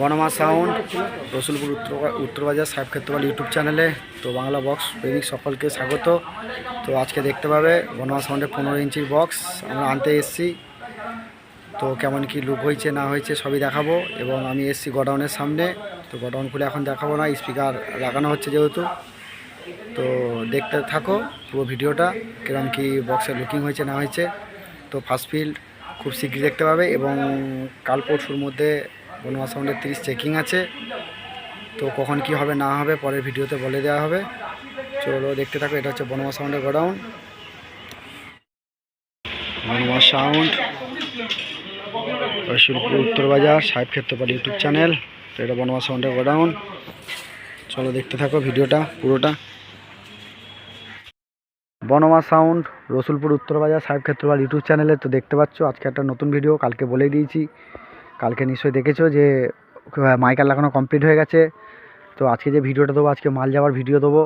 বনমা sound, Rasulpur উত্তর উত্তরবাজার সাহেব Kshetrapal YouTube চ্যানেলে, তো বাংলা বক্স প্রেমিক সকলকে স্বাগত। তো আজকে দেখতে পাবে বনমা সাউন্ডের পনেরো ইঞ্চির বক্স, আমরা আনতে এসেছি। তো কেমন কি লুক হয়েছে, না হয়েছে সবই দেখাবো, এবং আমি এসেছি গোডাউনের সামনে। তো গোডাউন খুলে এখন দেখাবো না, স্পিকার লাগানো হচ্ছে যেহেতু। তো দেখতে থাকো পুরো ভিডিওটা কিরম কি বক্সের লুকিং হয়েছে, না হয়েছে। তো ফার্স্ট ফিল্ড খুব শীঘ্রই দেখতে পাবে, এবং কাল পরশুর মধ্যে বনোয়া সাউন্ডের তিরিশ চেকিং আছে। তো কখন কি হবে, না হবে, পরের ভিডিওতে বলে দেওয়া হবে। চলো দেখতে থাকো, এটা হচ্ছে বনোয়া সাউন্ডের গোডাউন। বনোয়া সাউন্ড রসুলপুর উত্তরবাজার সাহেব ক্ষেত্রপাল ইউটিউব চ্যানেল। তো এটা বনোয়া সাউন্ডের গোডাউন। চলো দেখতে থাকো ভিডিওটা, পুরোটা। বনমা সাউন্ড, রসুলপুর উত্তরবাজার সাহেব ক্ষেত্রপাল ইউটিউব চ্যানেলে তো দেখতে পাচ্ছ, আজকে একটা নতুন ভিডিও, কালকে বলে দিয়েছি। কালকে নিশ্চয়ই দেখেছ যে মাইকার লাগানো কমপ্লিট হয়ে গেছে। তো আজকে যে ভিডিওটা দেবো, আজকে মাল যাওয়ার ভিডিও দেবো।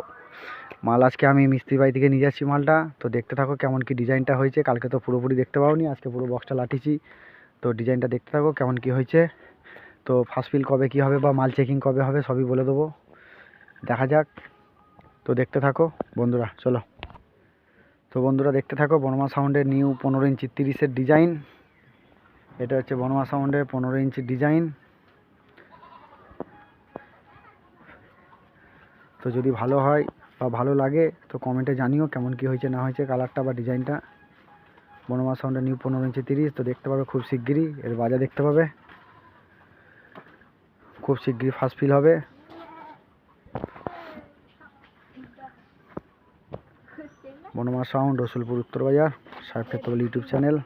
মাল আজকে আমি মিস্ত্রি বাড়ি থেকে নিয়ে যাচ্ছি মালটা। তো দেখতে থাকো কেমন কি ডিজাইনটা হয়েছে। কালকে তো পুরোপুরি দেখতে পাওনি, আজকে পুরো বক্সটা লাঠিছি। তো ডিজাইনটা দেখতে থাকো কেমন কি হয়েছে। তো ফার্স্ট ফিল কবে কি হবে বা মাল চেকিং কবে হবে সবই বলে দেবো। দেখা যাক। তো দেখতে থাকো বন্ধুরা, চলো। তো বন্ধুরা দেখতে থাকো বনমা সাউন্ডের নিউ পনেরো ইঞ্চি তিরিশের ডিজাইন এটা হচ্ছে বনমা সাউন্ডের পনেরো ইঞ্চি ডিজাইন। তো যদি ভালো হয় বা ভালো লাগে, তো কমেন্টে জানিও কেমন কি হয়েছে, না হয়েছে কালারটা বা ডিজাইনটা বনমা সাউন্ডের নিউ পনেরো ইঞ্চি তিরিশ, তো দেখতে পাবে খুব শিগগিরই, এর বাজার দেখতে পাবে। খুব শিগগিরই ফার্স্ট ফিল হবে। বনমা সাউন্ড রসুলপুর উত্তর বাজার সাহেব ক্ষেত্রপাল ইউটিউব চ্যানেল।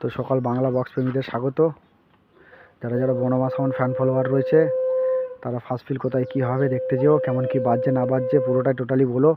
তো সকাল বাংলা বক্স প্রেমীদের স্বাগত। যারা যারা বনমা সাউন্ড ফ্যান ফলোয়ার রয়েছে, তারা ফার্স্ট ফিল কোথায় কী হবে দেখতে যেও, কেমন কি বাজছে না বাজছে, পুরোটাই টোটালি বলো।